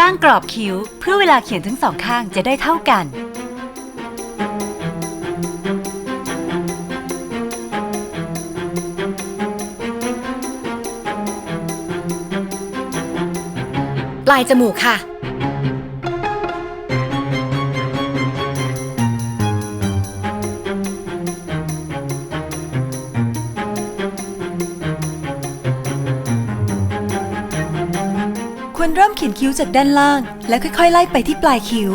ร่างกรอบคิ้วเพื่อเวลาเขียนทั้งสองข้างจะได้เท่ากัน ปลายจมูกค่ะ เริ่มเขียนคิ้วจากด้านล่าง แล้วค่อยๆ ไล่ไปที่ปลายคิ้ว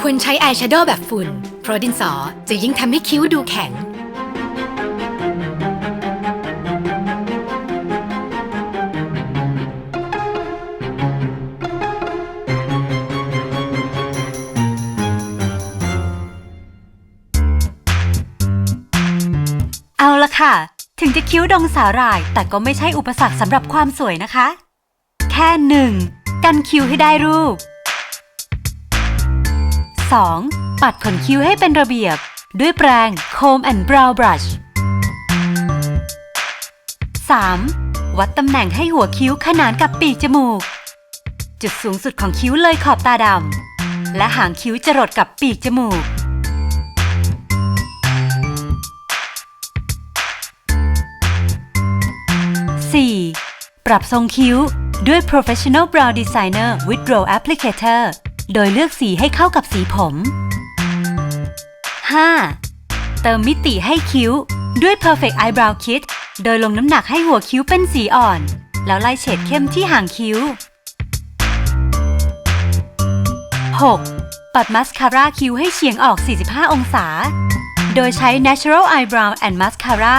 ควรใช้อายแชโดว์แบบฝุ่น เพราะดินสอจะยิ่งทำให้คิ้วดูแข็ง ค่ะ ถึงจะคิ้วดองสาหร่าย แต่ก็ไม่ใช่อุปสรรคสำหรับความสวยนะคะ แค่หนึ่งกันคิ้วให้ได้รูป 2. ปัดขนคิ้วให้เป็นระเบียบ ด้วยแปรง Comb and Brow Brush 3. วัดตำแหน่งให้หัวคิ้วขนานกับปีกจมูก จุดสูงสุดของคิ้วเลยขอบตาดำและหางคิ้วจรดกับปีกจมูก 4. ปรับทรงคิ้ว ด้วย Professional Brow Designer with Row Applicator โดยเลือกสีให้เข้ากับสีผม 5. เติมมิติให้คิ้ว ด้วย Perfect Eyebrow Kit โดยลงน้ำหนักให้หัวคิ้วเป็นสีอ่อน แล้วไล่เฉดเข้มที่หางคิ้ว 6. ปัดมัสคาร่าคิ้วให้เฉียงออก 45 องศา โดยใช้ Natural Eyebrow and Mascara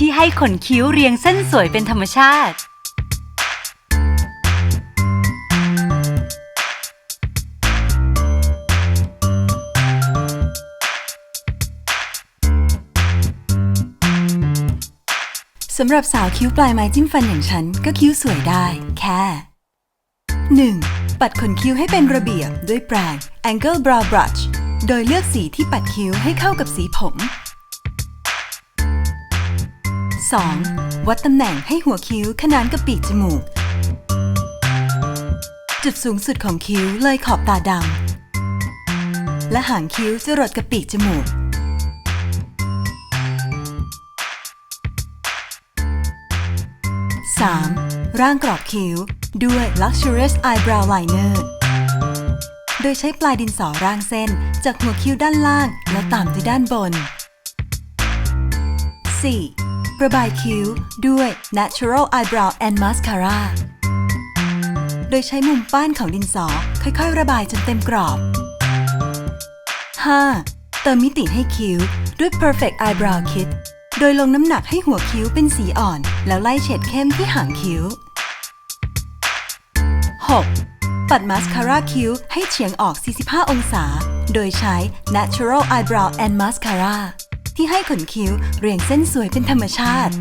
ที่ให้ขนคิ้วเรียงเส้นสวยเป็นธรรมชาติ สำหรับสาวคิ้วปลายไม้จิ้มฟันอย่างฉันก็คิ้วสวยได้แค่ 1. ปัดขนคิ้วให้เป็นระเบียบด้วยแปรง Angle Brow Brush โดยเลือกสีที่ปัดคิ้วให้เข้ากับสีผม 2. วัดตำแหน่งให้หัวคิ้วขนานกับปีกจมูก จุดสูงสุดของคิ้วเลยขอบตาดำ และหางคิ้วจะรดกับปีกจมูก 3. ร่างกรอบคิ้วด้วย Luxurious Eyebrow Liner โดยใช้ปลายดินสอร่างเส้นจากหัวคิ้วด้านล่าง แล้วตามด้วยด้านบน 4. ระบายคิ้วด้วย Natural Eyebrow and Mascara โดยใช้มุมป้านของดินสอค่อยๆ ระบายจนเต็มกรอบ 5. เติมมิติให้คิ้วด้วย Perfect Eyebrow Kit โดยลงน้ำหนักให้หัวคิ้วเป็นสีอ่อน แล้วไล่เฉดเข้มที่หางคิ้ว 6. ปัดมาสคาร่าคิ้วให้เฉียงออก 45 องศา โดยใช้ Natural Eyebrow and Mascara ที่ให้ขนคิ้วเรียงเส้นสวยเป็นธรรมชาติ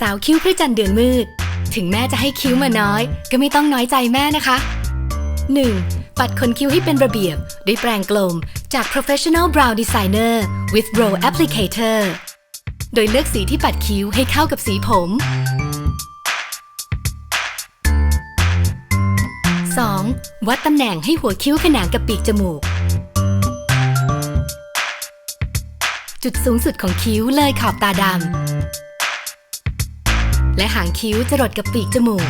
สาวคิ้วพระจันทร์เดือนมืด ถึงแม่จะให้คิ้วมาน้อย ก็ไม่ต้องน้อยใจแม่นะคะ 1. ปัดขนคิ้วให้เป็นระเบียบ ด้วยแปรงกลมจาก Professional Brow Designer with brow Applicator โดยเลือกสีที่ปัดคิ้วให้เข้ากับสีผม 2. วัดตำแหน่งให้หัวคิ้วขนานกับปีกจมูก จุดสูงสุดของคิ้วเลยขอบตาดำและหางคิ้วจะรดกับปีกจมูก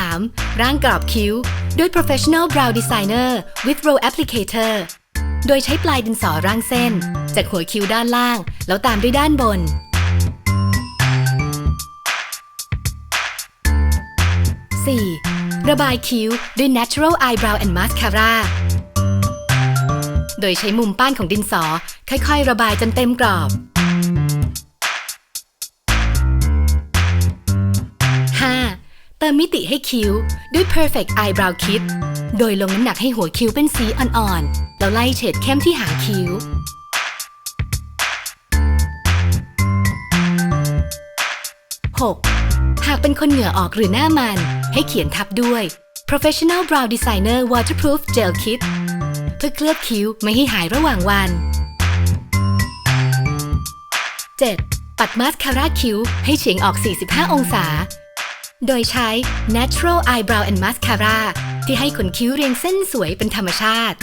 3. ร่างกรอบคิ้ว ด้วย Professional Brow Designer with Row Applicator โดยใช้ปลายดินสอร่างเส้น จากหัวคิ้วด้านล่าง แล้วตามด้วยด้านบน 4. ระบายคิ้วด้วย Natural Eyebrow and Mascara โดยใช้มุมป้านของดินสอ ค่อยๆ ระบายจนเต็มกรอบ เติมมิติให้คิ้ว ด้วย Perfect Eyebrow Kit โดยลงน้ำหนักให้หัวคิ้วเป็นสีอ่อนๆ แล้วไล่เฉดเข้มที่หางคิ้ว 6. หากเป็นคนเหงื่อออกหรือหน้ามัน ให้เขียนทับด้วย Professional Brow Designer Waterproof Gel Kit เพื่อเคลือบคิ้วไม่ให้หายระหว่างวัน 7. ปัดมาสคาร่าคิ้วให้เฉียงออก 45 องศา โดยใช้ Natural Eyebrow and Mascara ที่ให้ขนคิ้วเรียงเส้นสวยเป็นธรรมชาติ